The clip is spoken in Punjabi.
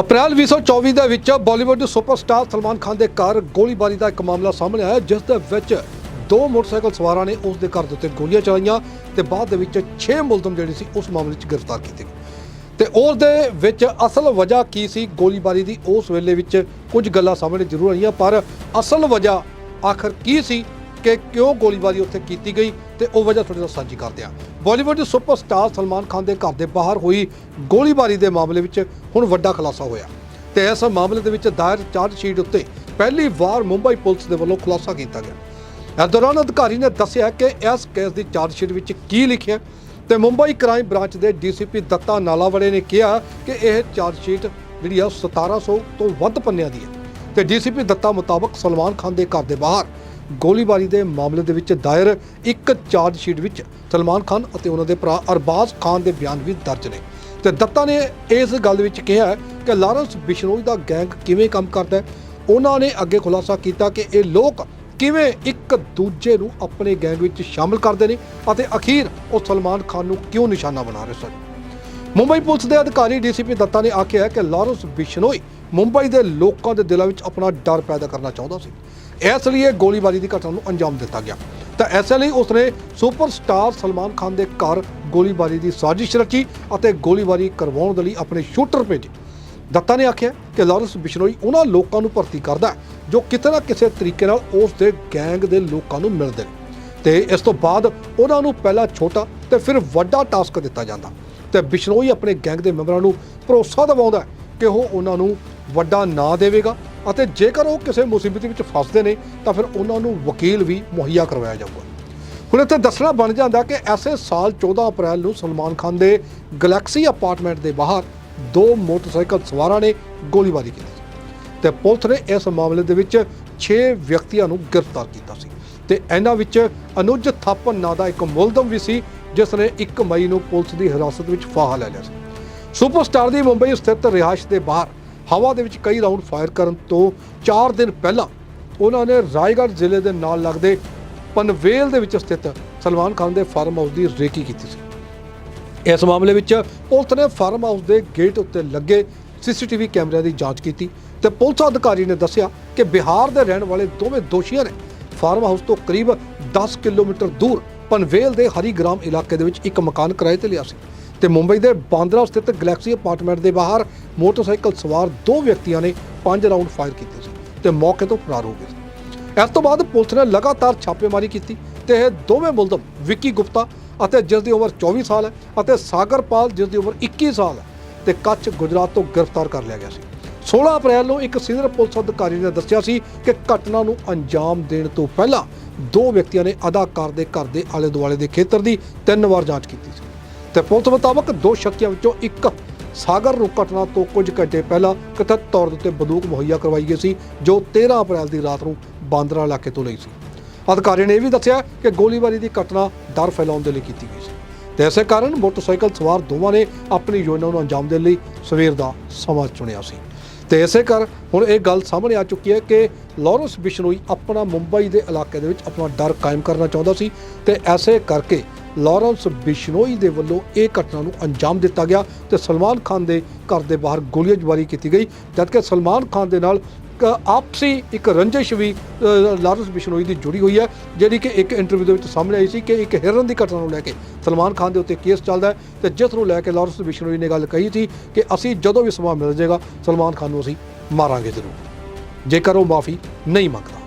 ਅਪ੍ਰੈਲ 2024 ਦੇ ਵਿੱਚ ਬਾਲੀਵੁੱਡ ਸੁਪਰਸਟਾਰ ਸਲਮਾਨ ਖਾਨ ਦੇ ਘਰ ਗੋਲੀਬਾਰੀ ਦਾ ਇੱਕ ਮਾਮਲਾ ਸਾਹਮਣੇ ਆਇਆ, ਜਿਸ ਦੇ ਵਿੱਚ ਦੋ ਮੋਟਰਸਾਈਕਲ ਸਵਾਰਾਂ ਨੇ ਉਸ ਦੇ ਘਰ ਦੇ ਉੱਤੇ ਗੋਲੀਆਂ ਚਲਾਈਆਂ ਤੇ ਬਾਅਦ ਦੇ ਵਿੱਚ 6 ਮੁਲਜ਼ਮ ਜਿਹੜੇ ਸੀ ਉਸ ਮਾਮਲੇ 'ਚ ਗ੍ਰਿਫਤਾਰ ਕੀਤੇ ਗਏ। ਤੇ ਉਸ ਦੇ ਵਿੱਚ ਅਸਲ ਵਜ੍ਹਾ ਕੀ ਸੀ? ਗੋਲੀਬਾਰੀ ਦੀ ਉਸ ਵੇਲੇ ਵਿੱਚ ਕੁਝ ਗੱਲਾਂ ਸਾਹਮਣੇ ਜ਼ਰੂਰ ਆਈਆਂ, ਪਰ ਅਸਲ ਵਜ੍ਹਾ ਆਖਰ ਕੀ ਸੀ? ਕਿ ਕਿਉਂ ਗੋਲੀਬਾਰੀ ਉੱਥੇ ਕੀਤੀ ਗਈ ਤੇ ਉਹ ਵਜ੍ਹਾ ਤੁਹਾਡੇ ਨਾਲ ਸਾਂਝੀ ਕਰਦੇ ਹਾਂ। ਬਾਲੀਵੁੱਡ ਸੁਪਰਸਟਾਰ ਸਲਮਾਨ ਖਾਨ ਦੇ ਘਰ ਦੇ ਬਾਹਰ ਹੋਈ ਗੋਲੀਬਾਰੀ ਦੇ ਮਾਮਲੇ ਵਿੱਚ ਹੁਣ ਵੱਡਾ ਖੁਲਾਸਾ ਹੋਇਆ। ਤੇ ਇਸ ਮਾਮਲੇ ਦੇ ਵਿੱਚ ਦਾਇਰ ਚਾਰਜ ਸ਼ੀਟ ਉੱਤੇ ਪਹਿਲੀ ਵਾਰ ਮੁੰਬਈ ਪੁਲਿਸ ਦੇ ਵੱਲੋਂ ਖੁਲਾਸਾ ਕੀਤਾ ਗਿਆ। ਇਸ ਦੌਰਾਨ ਅਧਿਕਾਰੀ ਨੇ ਦੱਸਿਆ ਕਿ ਇਸ ਕੇਸ ਦੀ ਚਾਰਜ ਸ਼ੀਟ ਵਿੱਚ ਕੀ ਲਿਖਿਆ ਤੇ ਮੁੰਬਈ ਕ੍ਰਾਈਮ ਬ੍ਰਾਂਚ ਦੇ ਡੀਸੀਪੀ ਦੱਤਾ ਨਾਲਾਵੜੇ ਨੇ ਕਿਹਾ ਕਿ ਇਹ ਚਾਰਜ ਸ਼ੀਟ ਜਿਹੜੀ ਆ 1700 ਤੋਂ ਵੱਧ ਪੰਨਿਆਂ ਦੀ ਹੈ। ਤੇ ਡੀਸੀਪੀ ਦੱਤਾ ਮੁਤਾਬਕ ਸਲਮਾਨ ਖਾਨ ਦੇ ਘਰ ਦੇ ਬਾਹਰ ਗੋਲੀਬਾਰੀ ਦੇ ਮਾਮਲੇ ਦੇ ਵਿੱਚ ਦਾਇਰ ਇੱਕ ਚਾਰਜ ਸ਼ੀਟ ਵਿੱਚ ਸਲਮਾਨ ਖਾਨ ਅਤੇ ਉਹਨਾਂ ਦੇ ਭਰਾ ਅਰਬਾਜ਼ ਖਾਨ ਦੇ ਬਿਆਨ ਵੀ ਦਰਜ ਨੇ। ਤੇ ਦੱਤਾ ਨੇ ਇਸ ਗੱਲ ਵਿੱਚ ਕਿਹਾ ਕਿ ਲਾਰੈਂਸ ਬਿਸ਼ਨੋਈ ਦਾ ਗੈਂਗ ਕਿਵੇਂ ਕੰਮ ਕਰਦਾ ਹੈ? ਉਹਨਾਂ ਨੇ ਅੱਗੇ ਖੁਲਾਸਾ ਕੀਤਾ ਕਿ ਇਹ ਲੋਕ ਕਿਵੇਂ ਇੱਕ ਦੂਜੇ ਨੂੰ ਆਪਣੇ ਗੈਂਗ ਵਿੱਚ ਸ਼ਾਮਲ ਕਰਦੇ ਨੇ ਅਤੇ ਅਖੀਰ ਉਹ ਸਲਮਾਨ ਖਾਨ ਨੂੰ ਕਿਉਂ ਨਿਸ਼ਾਨਾ ਬਣਾ ਰਹੇ ਸਨ? ਮੁੰਬਈ ਪੁਲਿਸ ਦੇ ਅਧਿਕਾਰੀ ਡੀਸੀਪੀ ਦੱਤਾ ਨੇ ਆਖਿਆ ਕਿ ਲਾਰੈਂਸ ਬਿਸ਼ਨੋਈ ਮੁੰਬਈ ਦੇ ਲੋਕਾਂ ਦੇ ਦਿਲਾਂ ਵਿੱਚ ਆਪਣਾ ਡਰ ਪੈਦਾ ਕਰਨਾ ਚਾਹੁੰਦਾ ਸੀ। ਇਸ ਲਈ ਇਹ ਗੋਲੀਬਾਰੀ ਦੀ ਘਟਨਾ ਨੂੰ ਅੰਜਾਮ ਦਿੱਤਾ ਗਿਆ। ਤਾਂ ਐਸੇ ਲਈ ਉਸਨੇ ਸੁਪਰਸਟਾਰ ਸਲਮਾਨ ਖਾਨ ਦੇ ਘਰ ਗੋਲੀਬਾਰੀ ਦੀ ਸਾਜ਼ਿਸ਼ ਰਚੀ ਅਤੇ ਗੋਲੀਬਾਰੀ ਕਰਵਾਉਣ ਦੇ ਲਈ ਆਪਣੇ ਸ਼ੂਟਰ ਭੇਜੇ। ਦੱਤਾ ਨੇ ਆਖਿਆ ਕਿ ਲਾਰੈਂਸ ਬਿਸ਼ਨੋਈ ਉਹਨਾਂ ਲੋਕਾਂ ਨੂੰ ਭਰਤੀ ਕਰਦਾ ਜੋ ਕਿਤੇ ਨਾ ਕਿਸੇ ਤਰੀਕੇ ਨਾਲ ਉਸ ਦੇ ਗੈਂਗ ਦੇ ਲੋਕਾਂ ਨੂੰ ਮਿਲਦੇ ਨੇ। ਤੇ ਇਸ ਤੋਂ ਬਾਅਦ ਉਹਨਾਂ ਨੂੰ ਪਹਿਲਾਂ ਛੋਟਾ ਤੇ ਫਿਰ ਵੱਡਾ ਟਾਸਕ ਦਿੱਤਾ ਜਾਂਦਾ। ਤੇ ਬਿਸ਼ਨੋਈ ਆਪਣੇ ਗੈਂਗ ਦੇ ਮੈਂਬਰਾਂ ਨੂੰ ਭਰੋਸਾ ਦਿਵਾਉਂਦਾ ਕਿ ਉਹ ਉਹਨਾਂ ਨੂੰ ਵੱਡਾ ਨਾਂ ਦੇਵੇਗਾ ਅਤੇ ਜੇਕਰ ਉਹ ਕਿਸੇ ਮੁਸੀਬਤ ਵਿੱਚ ਫਸਦੇ ਨੇ, ਤਾਂ ਫਿਰ ਉਹਨਾਂ ਨੂੰ ਵਕੀਲ ਵੀ ਮੁਹੱਈਆ ਕਰਵਾਇਆ ਜਾਊਗਾ। ਹੁਣ ਇੱਥੇ ਦੱਸਣਾ ਬਣ ਜਾਂਦਾ ਕਿ ਐਸੇ ਸਾਲ 14 ਅਪ੍ਰੈਲ ਨੂੰ ਸਲਮਾਨ ਖਾਨ ਦੇ ਗੈਲੈਕਸੀ ਅਪਾਰਟਮੈਂਟ ਦੇ ਬਾਹਰ ਦੋ ਮੋਟਰਸਾਈਕਲ ਸਵਾਰਾਂ ਨੇ ਗੋਲੀਬਾਰੀ ਕੀਤੀ ਸੀ ਤੇ ਪੁਲਿਸ ਨੇ ਇਸ ਮਾਮਲੇ ਦੇ ਵਿੱਚ 6 ਵਿਅਕਤੀਆਂ ਨੂੰ ਗ੍ਰਿਫਤਾਰ ਕੀਤਾ ਸੀ। ਤੇ ਇਹਨਾਂ ਵਿੱਚ ਅਨੁਜ ਥਾਪਨ ਨਾਂ ਦਾ ਇੱਕ ਮੁਲਜ਼ਮ ਵੀ ਸੀ ਜਿਸ ਨੇ 1 ਮਈ ਨੂੰ ਪੁਲਿਸ ਦੀ ਹਿਰਾਸਤ ਵਿੱਚ ਫਾਹਾ ਲੈ ਲਿਆ ਸੀ। ਸੁਪਰਸਟਾਰ ਦੀ ਮੁੰਬਈ ਸਥਿਤ ਰਿਹਾਇਸ਼ ਦੇ ਬਾਹਰ ਹਵਾ ਦੇ ਵਿੱਚ ਕਈ ਰਾਉਂਡ ਫਾਇਰ ਕਰਨ ਤੋਂ 4 ਦਿਨ ਪਹਿਲਾਂ ਉਹਨਾਂ ਨੇ ਰਾਏਗੜ੍ਹ ਜ਼ਿਲ੍ਹੇ ਦੇ ਨਾਲ ਲੱਗਦੇ ਪਨਵੇਲ ਦੇ ਵਿੱਚ ਸਥਿਤ ਸਲਮਾਨ ਖਾਨ ਦੇ ਫਾਰਮ ਹਾਊਸ ਦੀ ਰੇਕੀ ਕੀਤੀ ਸੀ। ਇਸ ਮਾਮਲੇ ਵਿੱਚ ਪੁਲਿਸ ਨੇ ਫਾਰਮ ਹਾਊਸ ਦੇ ਗੇਟ ਉੱਤੇ ਲੱਗੇ ਸੀਸੀਟੀਵੀ ਕੈਮਰਿਆਂ ਦੀ ਜਾਂਚ ਕੀਤੀ ਤੇ ਪੁਲਿਸ ਅਧਿਕਾਰੀ ਨੇ ਦੱਸਿਆ ਕਿ ਬਿਹਾਰ ਦੇ ਰਹਿਣ ਵਾਲੇ ਦੋਵੇਂ ਦੋਸ਼ੀਆਂ ਨੇ ਫਾਰਮ ਹਾਊਸ ਤੋਂ ਕਰੀਬ 10 ਕਿਲੋਮੀਟਰ ਦੂਰ ਪਨਵੇਲ ਦੇ ਹਰੀਗ੍ਰਾਮ ਇਲਾਕੇ ਦੇ ਵਿੱਚ ਇੱਕ ਮਕਾਨ ਕਿਰਾਏ ਤੇ ਲਿਆ ਸੀ ਤੇ ਮੁੰਬਈ ਦੇ ਬਾਂਦਰਾ ਸਥਿਤ ਗੈਲੈਕਸੀ ਅਪਾਰਟਮੈਂਟ ਦੇ ਬਾਹਰ ਮੋਟਰਸਾਈਕਲ ਸਵਾਰ ਦੋ ਵਿਅਕਤੀਆਂ ਨੇ ਪੰਜ ਰਾਉਂਡ ਫਾਇਰ ਕੀਤੇ ਸੀ ਤੇ ਮੌਕੇ ਤੋਂ ਫਰਾਰ ਹੋ ਗਏ ਸੀ। ਇਸ ਤੋਂ ਬਾਅਦ ਪੁਲਿਸ ਨੇ ਲਗਾਤਾਰ ਛਾਪੇਮਾਰੀ ਕੀਤੀ ਤੇ ਇਹ ਦੋਵੇਂ ਮੁਲਜ਼ਮ ਵਿੱਕੀ ਗੁਪਤਾ ਅਤੇ ਜਿਸ ਦੀ ਉਮਰ 24 ਸਾਲ ਹੈ ਅਤੇ ਸਾਗਰਪਾਲ ਜਿਸ ਦੀ ਉਮਰ 21 ਸਾਲ ਹੈ ਤੇ ਕੱਚ ਗੁਜਰਾਤ ਤੋਂ ਗ੍ਰਿਫਤਾਰ ਕਰ ਲਿਆ ਗਿਆ ਸੀ। 16 ਅਪ੍ਰੈਲ ਨੂੰ ਇੱਕ ਸੀਨੀਅਰ ਪੁਲਿਸ ਅਧਿਕਾਰੀ ਨੇ ਦੱਸਿਆ ਸੀ ਕਿ ਘਟਨਾ ਨੂੰ ਅੰਜਾਮ ਦੇਣ ਤੋਂ ਪਹਿਲਾਂ ਦੋ ਵਿਅਕਤੀਆਂ ਨੇ ਅਦਾਕਾਰ ਦੇ ਘਰ ਦੇ ਆਲੇ ਦੁਆਲੇ ਦੇ ਖੇਤਰ ਦੀ ਤਿੰਨ ਵਾਰ ਜਾਂਚ ਕੀਤੀ ਸੀ। ਤੇ ਪੁਲਿਸ ਮੁਤਾਬਕ ਦੋ ਸ਼ੱਕੀਆਂ ਵਿੱਚੋਂ ਇੱਕ ਸਾਗਰ ਨੂੰ ਘਟਨਾ ਤੋਂ ਕੁਝ ਘੰਟੇ ਪਹਿਲਾਂ ਕਥਿਤ ਤੌਰ ਦੇ ਉੱਤੇ ਬੰਦੂਕ ਮੁਹੱਈਆ ਕਰਵਾਈ ਗਈ ਸੀ, ਜੋ 13 ਅਪ੍ਰੈਲ ਦੀ ਰਾਤ ਨੂੰ ਬਾਂਦਰਾ ਇਲਾਕੇ ਤੋਂ ਲਈ ਸੀ। ਅਧਿਕਾਰੀ ਨੇ ਇਹ ਵੀ ਦੱਸਿਆ ਕਿ ਗੋਲੀਬਾਰੀ ਦੀ ਘਟਨਾ ਡਰ ਫੈਲਾਉਣ ਦੇ ਲਈ ਕੀਤੀ ਗਈ ਸੀ। ਤੇ ਇਸੇ ਕਾਰਨ ਮੋਟਰਸਾਈਕਲ ਸਵਾਰ ਦੋਵਾਂ ਨੇ ਆਪਣੀ ਯੋਜਨਾ ਨੂੰ ਅੰਜਾਮ ਦੇਣ ਲਈ ਸਵੇਰ ਦਾ ਸਮਾਂ ਚੁਣਿਆ ਸੀ। ਤੇ ਇਸੇ ਕਰ ਹੁਣ ਇਹ ਗੱਲ ਸਾਹਮਣੇ ਆ ਚੁੱਕੀ ਹੈ ਕਿ ਲਾਰੈਂਸ ਬਿਸ਼ਨੋਈ ਆਪਣਾ ਮੁੰਬਈ ਦੇ ਇਲਾਕੇ ਦੇ ਵਿੱਚ ਆਪਣਾ ਡਰ ਕਾਇਮ ਕਰਨਾ ਚਾਹੁੰਦਾ ਸੀ ਤੇ ਐਸੇ ਕਰਕੇ ਲਾਰੈਂਸ ਬਿਸ਼ਨੋਈ ਦੇ ਵੱਲੋਂ ਇਹ ਘਟਨਾ ਨੂੰ ਅੰਜਾਮ ਦਿੱਤਾ ਗਿਆ ਤੇ ਸਲਮਾਨ ਖਾਨ ਦੇ ਘਰ ਦੇ ਬਾਹਰ ਗੋਲੀਬਾਰੀ ਕੀਤੀ ਗਈ, ਜਦਕਿ ਸਲਮਾਨ ਖਾਨ ਦੇ ਨਾਲ ਇੱਕ ਆਪਸੀ ਇੱਕ ਰੰਜਿਸ਼ ਵੀ ਅ, ਲਾਰੈਂਸ ਬਿਸ਼ਨੋਈ ਦੀ ਜੁੜੀ ਹੋਈ ਹੈ ਜਿਹੜੀ ਕਿ ਇੱਕ ਇੰਟਰਵਿਊ ਦੇ ਵਿੱਚ ਸਾਹਮਣੇ ਆਈ ਸੀ ਕਿ ਇੱਕ ਹਿਰਨ ਦੀ ਘਟਨਾ ਨੂੰ ਲੈ ਕੇ ਸਲਮਾਨ ਖਾਨ ਦੇ ਉੱਤੇ ਕੇਸ ਚੱਲਦਾ ਹੈ ਤੇ ਜਿਸ ਨੂੰ ਲੈ ਕੇ ਲਾਰੈਂਸ ਬਿਸ਼ਨੋਈ ਨੇ ਗੱਲ ਕਹੀ ਸੀ ਕਿ ਅਸੀਂ ਜਦੋਂ ਵੀ ਸਮਾਂ ਮਿਲ ਜਾਏਗਾ ਸਲਮਾਨ ਖਾਨ ਨੂੰ ਅਸੀਂ ਮਾਰਾਂਗੇ ਜ਼ਰੂਰ। ਜੇਕਰ ਉਹ ਮਾਫੀ ਨਹੀਂ ਮੰਗਦਾ।